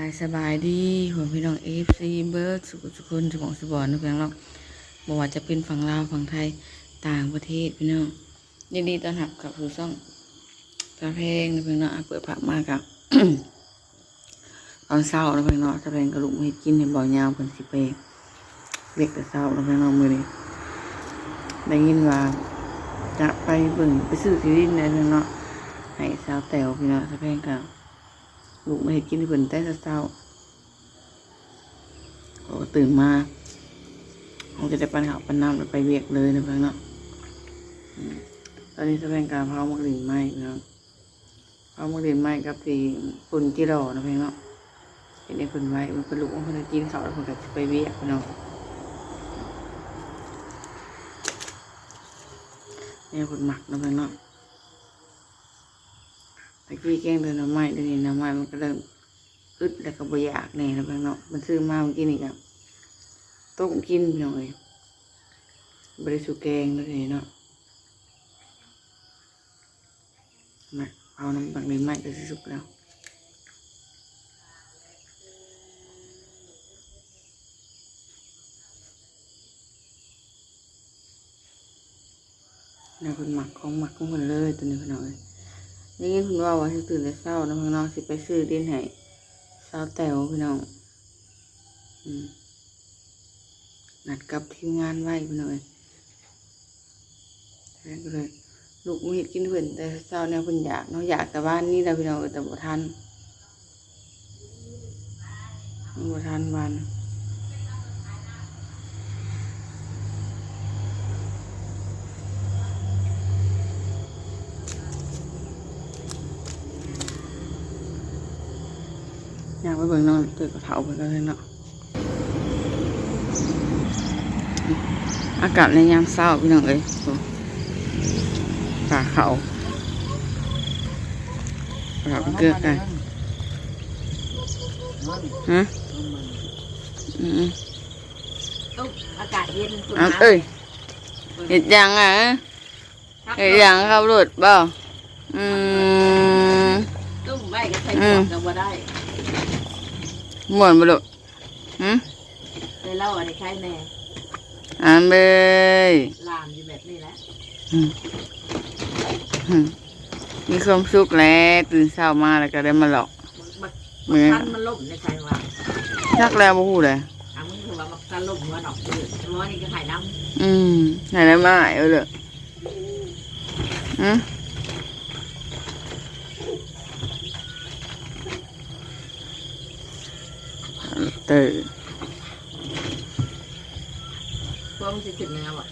ายสบายดีหัวพี่น้องเอฟซีเบิร์ดสุขสุขคนสมองสบอนนะพี่น้องเนาะบอกว่าจะเป็นฝั่งลาวฝั่งไทยต่างประเทศพี่น้องยินดีต้อนรับกับสู่ช่องตาเพลงนะพี่น้องอะเปิดผักมากกับตอนเช้านะพี่น้องตาเพลงกระลุกมาให้กินในบ่อยาวเพิ่นสิไปเรียกแต่เช้านะพี่น้องมือนี้ได้ยินว่าจะไปเบิ่งไปซื้อซีรีส์ในพี่น้องเนาะให้สาวแต๋วพี่น้องตาเพลงกับ ลูกมาเห็ดกินให้เพิ่นแต่เช้าๆก็ตื่นมาคงจะได้ปันข้าวปันน้ำแล้วไปเวียกเลยนะเพื่อนเนาะตอนนี้จะเป็นการเผามักดินไหม้น้องเผามักดินไหม้กับสีปุ่นจิรอนะเพื่อนเนาะเห็นได้เพิ่นไว้มันเป็นลูกของเพิ่นกินข้าแล้วเพิ่นก็ไปเวียกพี่น้องเนี่ยเพิ่นหมักนะเพื่อนเนาะ ตะกี้แกงเดินน้ำไม้เดี๋ยวนี้น้ำไม้มันก็เริ่มอึดแล้วก็บ่อยากแน่แล้วเพิ่นเนาะมันซื้อมาเมื่อกี้นี่ครับต้มกินพี่อยบริสุทธิ์แกงแล้วทีนี้เนาะมาเอาน้ำบักดินไม้ก็สิสุกแล้วนี่เป็นหมักของหมักของมันเลยตัวนี้พี่น้องเอ้ย นี่ยินคุณว่าว่าสิตื่นแต่เช้านะพี่น้องสิไปซื้อดินให้สาวแต๋วพี่น้องนัดกับทีมงานไว้พี่น้องเอ้ยแล้วก็เลยลูกมีดกินเพิ่นแต่เช้าเนี่ยเพิ่นอยากเนาะอยากแต่บ้านนี้แหละพี่น้องแต่บ่ทันบ่ทันวันน องตื่นกระเถาไปก็เลยเนาะอากาศในยามเช้าพี่น้องเมตุ๊กอากาศเย็นคุณเอาเอ้ยเห็ดยังอะเห็ดยังครับรถเปล่าอืมตุ้มไว้ก็ใส่หมวกก็บ่ได้หมวนบ่ลูกหืมเลยเล่าอะไรใครแน่อ่านเบยลามอยู่แบบนี้แหละอืมอืมมีความสุขแล้วตื่นเช้ามาแล้วก็ได้มาหลอก มักเหมือนทันมันล่มในใครว่าชักแล้วบ่ฮู้เลยอะมึงคือว่ามักทันล่มหัวดอกเดือดหัวนี่ก็หายน้อืมไหนได้มาเออเลยอืม ตื่นำพวกมันจะขึ้นเนื้อบ่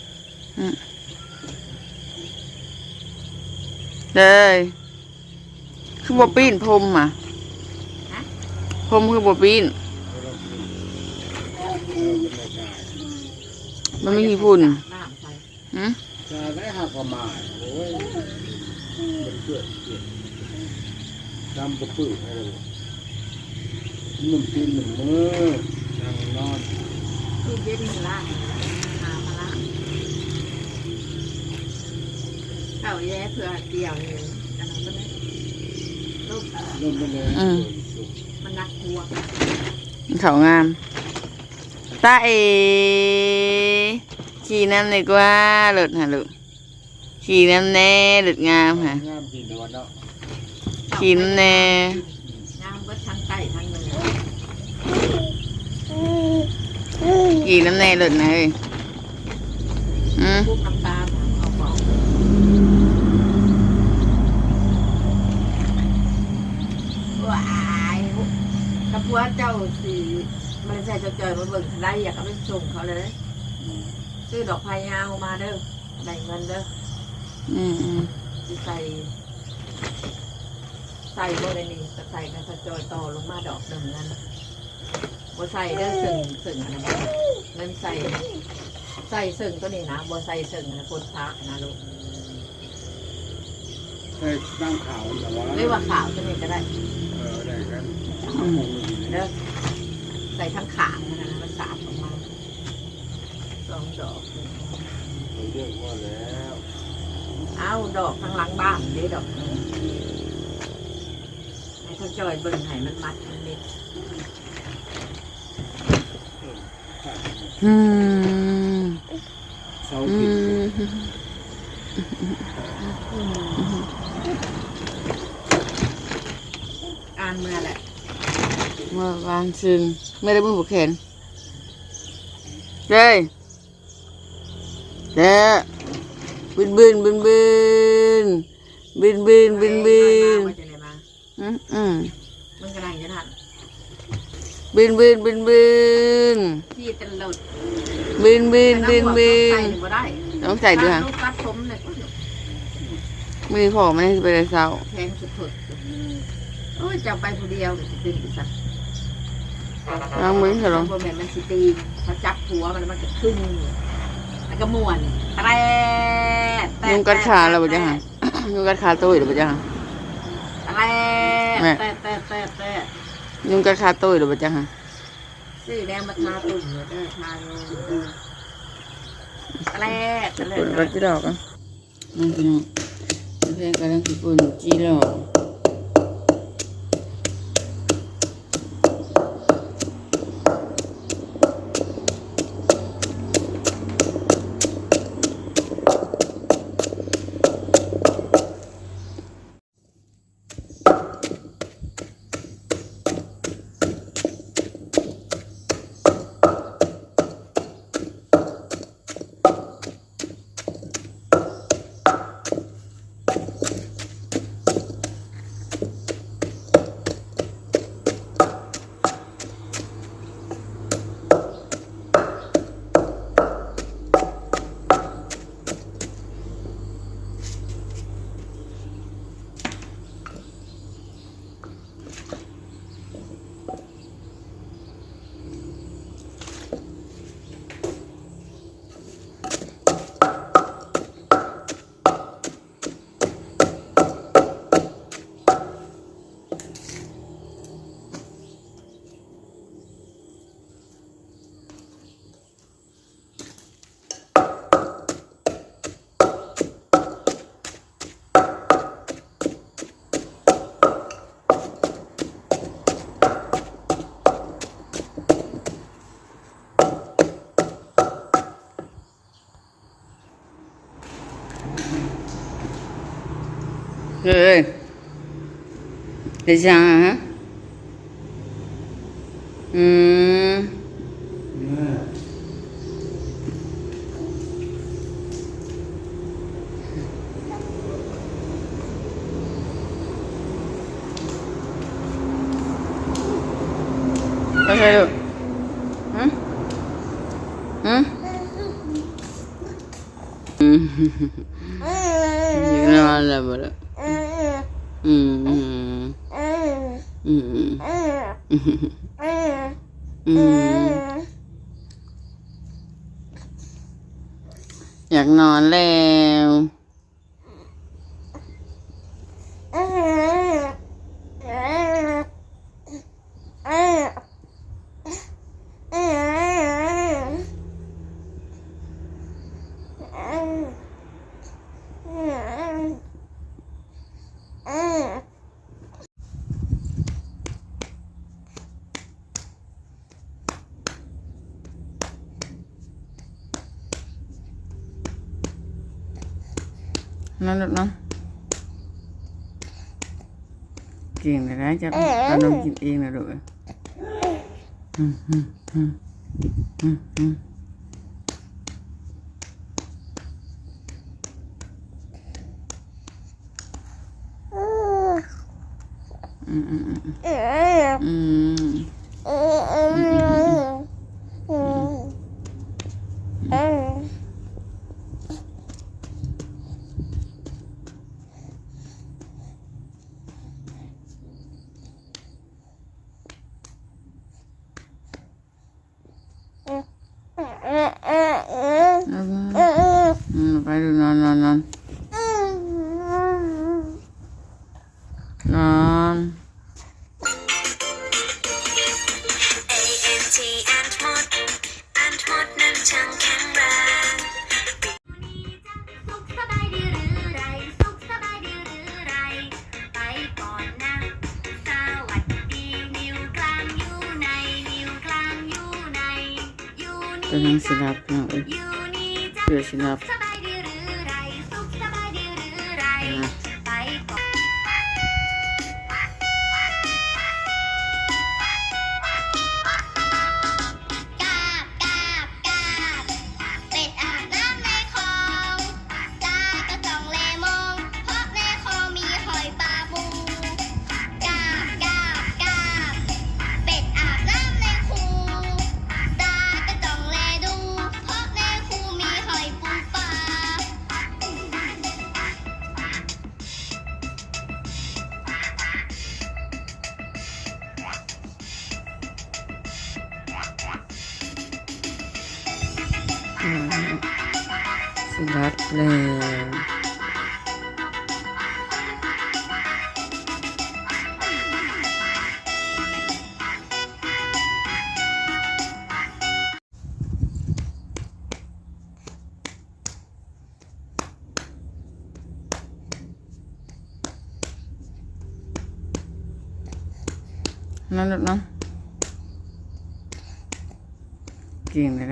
เลยคือบ่ปีนพรมอะพรมคือบ่ปีนมันไม่มีฝุ่นน้ำใส่หืมจะได้หักประมาณโอ้ยมันเกิดเกิดทำกระปื้อใหนุ่มตีนหนุ่มมือนั่งนอนตู้เย็นมันล่างหามาล่าเข้าแย่เพื่อเกี่ยวเลยกันนั้นก็ได้ลูกมไปเลยมันนักหัวเขางามตาเอขี่น้ำเลยกว่าหลุดฮะลูกขี่น้ำแน่หลุดงามค่ะงามกินในวันเนาะขี่น้ำแน่ น้ำก็ทั้งใต้ทั้งเนื้ อขี่น้ำแน่หลุดนะเฮ้ยอืมพวกน้ำตาลเอาเปล่าว้ายกระพัวเจ้าสีมันใส่เจ้าจอยมาเบิ่งได้อยากเอาไปส่งเขาเลยซื้อดอกพายาวมาเด้อแบ่งเงินเด้ออืมอืมสิใส่ ใส่บ่ได้นี่ก็ใส่กันสะจอยต่อลงมาดอกหนึ่งนั่น บ่ใส่เด้อสึ่งสึ่งอันนั้นเงินใส่ใส่สึ่งตัวนี้นะบ่ใส่สึ่งนะคนพระนะลูกใช่นั่งขาวแต่ว่าเรียกว่าขาวตัวนี้ก็ได้ เออได้กันเด้อใส่ทั้งขางนะนะมันสาดออกมาสองดอกเรียกว่าแล้วเอาดอกทั้งหลังบ้านเด้ดอกหนึ่งให้เขาจอยเบิ่งให้มันมัดมันมิด อืมเสาอืผิดมอ่านเมื่อแหละเมื่อวานซึงไม่ได้มือผูกแขนเด้ยเด้อบินบินบินบินบินบินบินบินมาจะไหนมาอืมอืมมันกำลังจะทัน บินบินบินบินที่ตลอดบินบินบินบิใส่นบ่ได้ต้องใส่ด้วยลูกรัดผมเลยมือพอไม่ได้ไปเลยเศร้าแทงสุดๆโอ้ยจะไปผู้เดียวจะเป็นสัตว์ลองมือเถอะลองบ่แม่นมันสิตีเขาจับหัวมันมันก็ขึ้นแล้วก็ม่วนแตะแตะยุงกัดขาเราบ่จ้ะฮะยุงกัดขาตุ้ยหรือบ่จ้ะฮะแตะแตะแตะแตะแตะ ยุงกัดขาตุ้ยหรือบ่จ้ะฮะซื้อแดงมาทาตุ่มเด้อทาโยเด้อแตะแตะปุ่นรักจีดอกอะนั่นพี่น้องเพื่อนกำลังสิปุ่นจีดอก 对对？很啊，嗯。 อยากนอนแล้ว nó được lắm kiền là cái chắc con đông chim yên là được Mm-mm. ลังสิรับเน้องเอ้ยเพื่อสิรับ rất là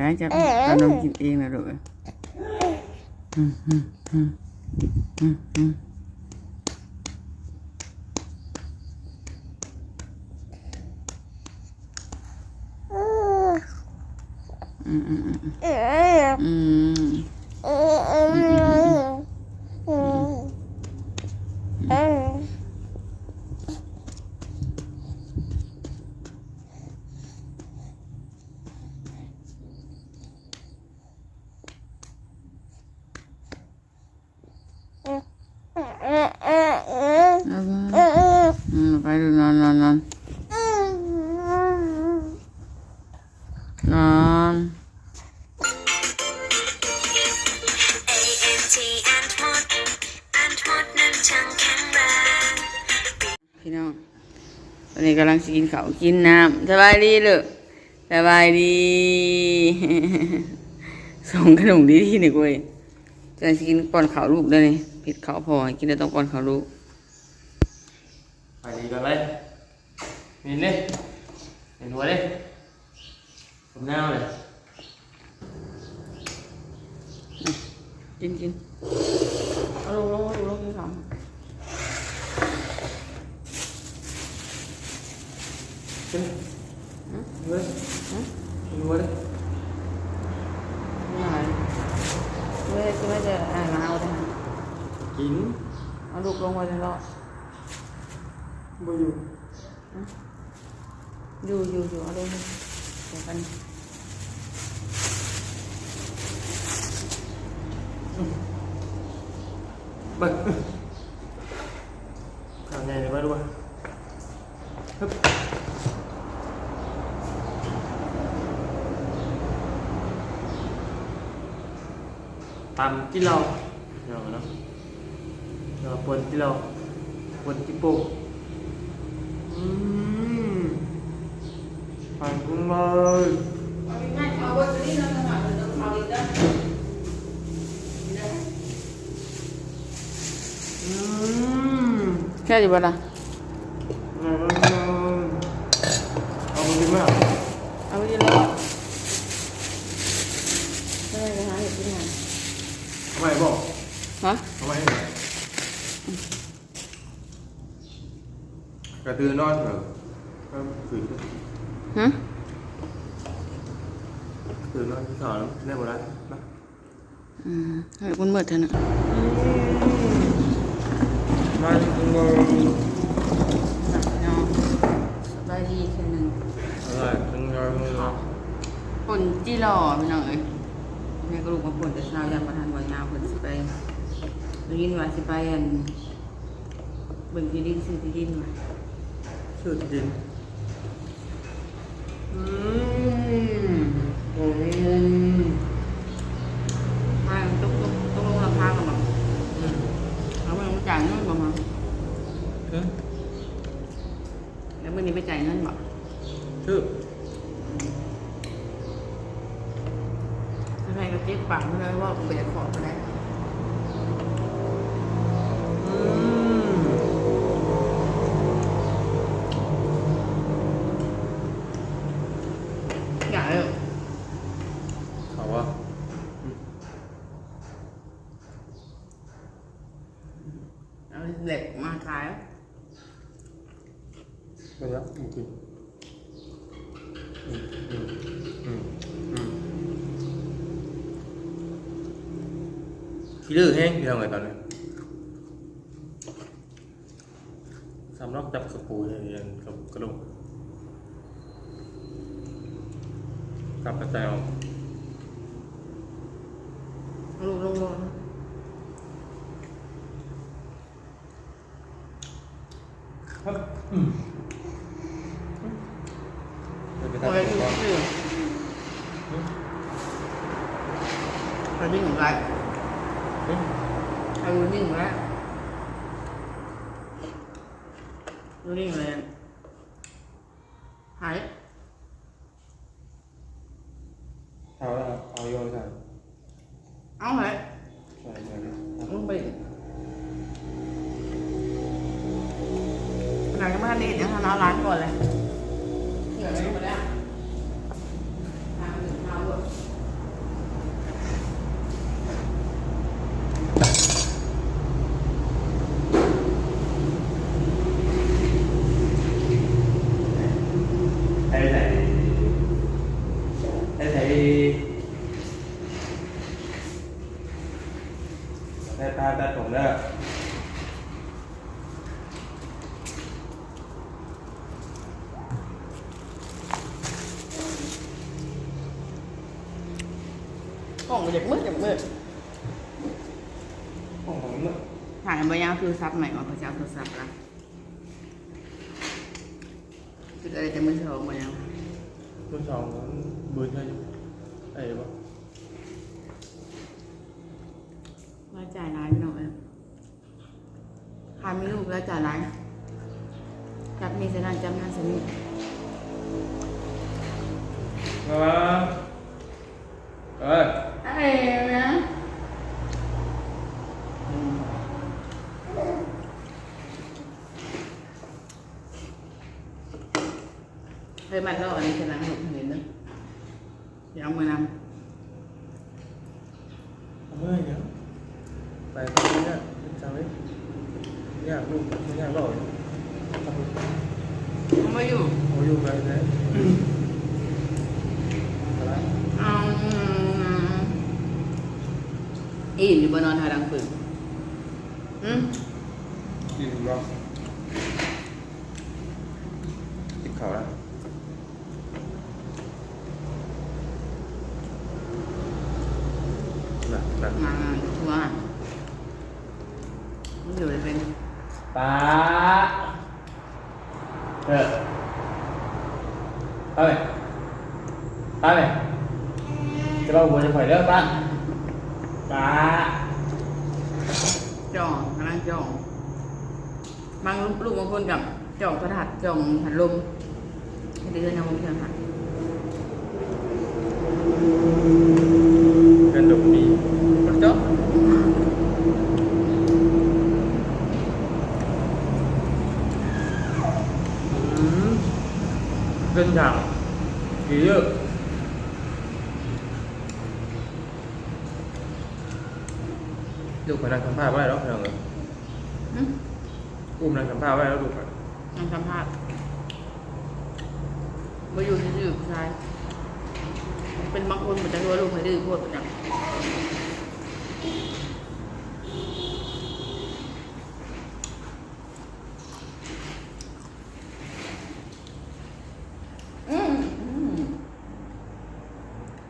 cái cho ừ. con ông chịu yên là được Mm-mm. อนนี้กำลังสิกินข้าวกินน้ำสบายดีเลยสบายดีส่งขนมดีที่หนึ่งเว้ยจะสิกินป้อนข้าวลูกได้เลยผิดข้าวพอให้กินได้ต้องป้อนข้าวลูกไปดีกันเลยมินเลยเห็นหัวเลยผมแนวเลยกินกินเอาลงลงลงลงกินข้าว ขึ้นหัวเลยหัวเลย ไม่ไหวไม่ได้ไม่ได้อ่านมาเอาแต่กินเอาลูกลงไว้ในรอดบ่อยู่อยู่อยู่อยู่เอาลงเดี๋ยวกันเบิ่งทำไงเลยมาดูว่าฮึบ ตำที่เราเนาะเนาะเราปนที่เราปนที่โป่งอืมไปกุ้งเลยอืมแค่อยู่บ้านละ เอาไปกินไหมอะ เอาไปยืนรอดไม่ได้ไปหาเห็ดที่ไหน เอาไปบอก ฮะ เอาไปให้หน่อย กระตือนอนเหรอก็ฝืนฮะตื่นนอนที่สอนได้หมดแล้วนะอืมเฮ้ยมันมืดเถอะนะมาถึงเลยน้องสบายดีแค่หนึ่งอะไรถึงเลยเลยเนาะปนจีหล่อพี่น้องเอ้ยแม่ก็ลูกมาปนแต่เช้ายังประทานวันยาวเพิ่นสิไปได้ยินว่าสิไปอันเบิ่งที่ดินซื้อที่ดินมา ชื่อจริงอืมอืมมาต้องต้องต้องลงราคากันบ่อืมเอาไปลงจ่ายเงินบ่มาเอ๊ะแล้วมื้อนี้ไปจ่ายเงินบ่ชื่อถ้าใครก็เจ็บปากเพิ่นเลยว่าบ่อยากขอบ่ เหล็กมาขายไปแล้วจริงขี้ดื้อแห้งพี่ทำไงตอนนี้สำลักจับกระปูยันกับกระดูกกลับกระจายออก ดูนิ่งเกล่องมันจะมืดจะมืดของผมเนอะถ่ายใบยาวคือซับใหม่มาพระเจ้าคือซับละคืออะไรจะมือสองใบยาวรุ่นสองมันบืนใช่ไหมไอ้ปะว่าจ่ายร้ายพี่น้องเอ้ยใครมีลูกแล้วจ่ายร้ายจับนี่สนั่นจับนั่นสนี่เออเอ้ย อะไรนะ เคยมันแล้วอันนี้ชนะหกเห็นนึกเดี๋ยวเอามือนเอาเมื่อยเนี่ยไปไปเนี่ยจังเลยยากลูกไม่ยากหรอกทำำเอามาอยู่ โอ้ยอยู่ไกลแท้อะไร เอาอีนอยู่บนนอนทาดังปึกอืม กินบ้างติดเขาแล้วหนักหนัก มาทัวร์มันอยู่ในเป็น ป้าเออไปไหมไปไหมจะเอาหัวจะปล่อยเด้อป้าป้าจ่องกำลังจ่องบางลูกบางคนกับจ่องกระดาษจ่องหัดลมให้ดื้อนะมึงเพื่อนหัดเป็นดอกมีกระจก เป็นอย่างกี่เยอะดูพนังทำผ้าไว้แล้วเพียงเลยอืมอุ้มนางทำผ้าไว้แล้วดูไปยังสัมภาษณ์มาอยู่ที่ดื้อผู้ชาย เป็นบางคนเหมือนจะรู้ว่าลูกไม่ดื้อพูดประจำอืมอืม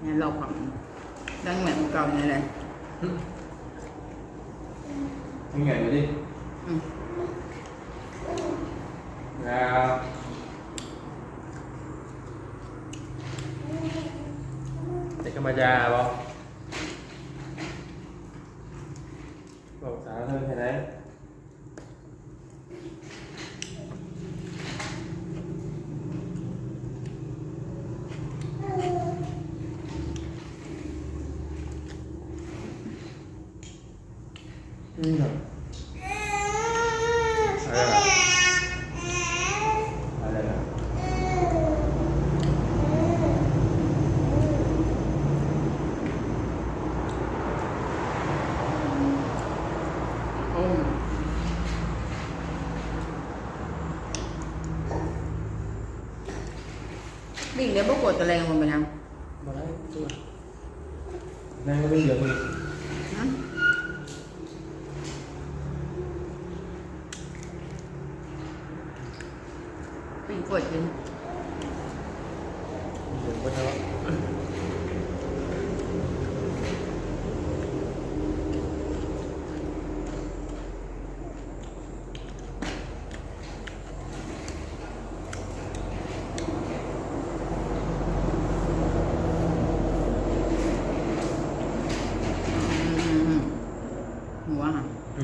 เนี่ยเราความดังเหมือนเก่าเนี่ยเลย ทำไงไปดิ อืม แล้วเด็กกรรมายาบอบอกสาวเธอใช่ไหมอืมอะไรนะอะไรนะ บิ่งเดี๋ยวบ่กดตะแรงมันไปยังมาได้ตัวนั่งก็ไม่เหลือเลยฮะปิ่งกดกินเหลือก็เท่าอื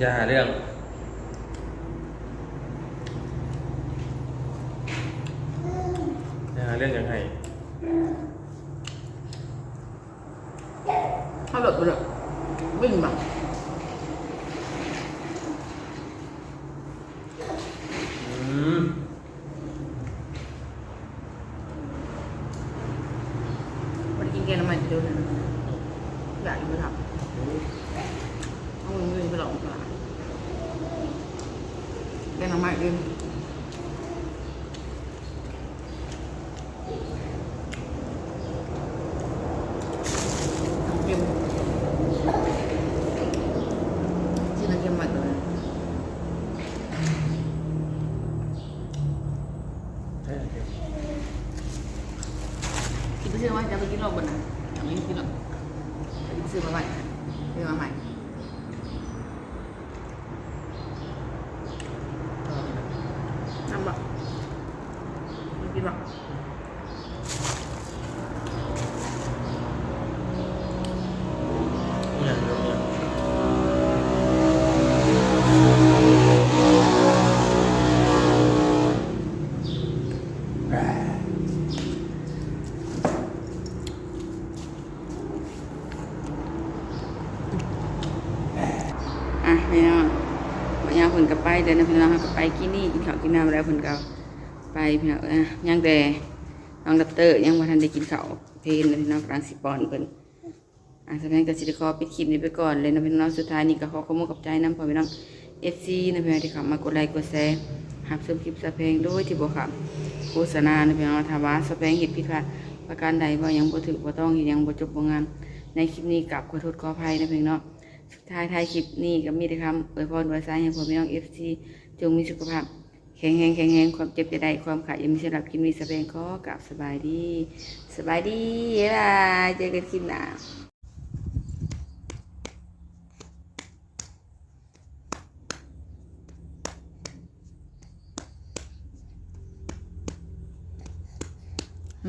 จาเรื่อง ดียวเนี่ยอะพี่น้องวันนี้เพิ่นก็ไปเดินนะพี่น้องเฮาก็ไปกินนี่กินข้าวกินน้ำแล้วเพิ่นก็ไป พี่น้องอะยังแต่น้องดับเตอร์ยังบ่ทันได้กินข้าวเพลนเลยพี่น้องกลังสิปอนเพิ่นอะสำหรับก็สิได้ขอปิดคลิปนี้ไปก่อนเลยนะพี่น้องสุดท้ายนี้ก็ขอขอบคุณกับใจน้ำพอพี่น้อง FC นะพี่น้องที่เข้ามากดไลค์กดแชร์รับชมคลิปสะเพลงโดยที่บ่ครับโฆษณานะพี่น้องถ้าว่าสะเพลงเฮ็ดผิดพลาดประการใดบ่ายังบ่ถูกบ่ต้องยังบ่จบบ่งามในคลิปนี้กลับขอโทษขออภัยนะพี่น้องสุดท้ายท้ายคลิปนี้ก็มีแต่คำอวยพรอวยสายให้พ่อแม่น้องเอฟซีจงมีสุขภาพ แข็งแรงแข็งแรงความเจ็บจะได้ความขาดอยังมีสำหรับคลิปนี้สบายขอกลับสบายดี สบายดีบ๊ายบายเจอกันคลิปหน้า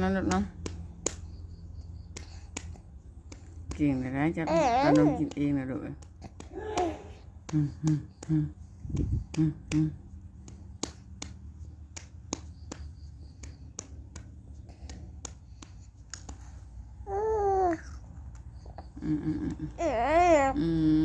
นั่นลูกเนาะเก่งเลยนะจ๊ะขนมกินเองนะลูกเอ้ยอืมอืมอืมอืมอืม Iya, iya. mm, mm, mm.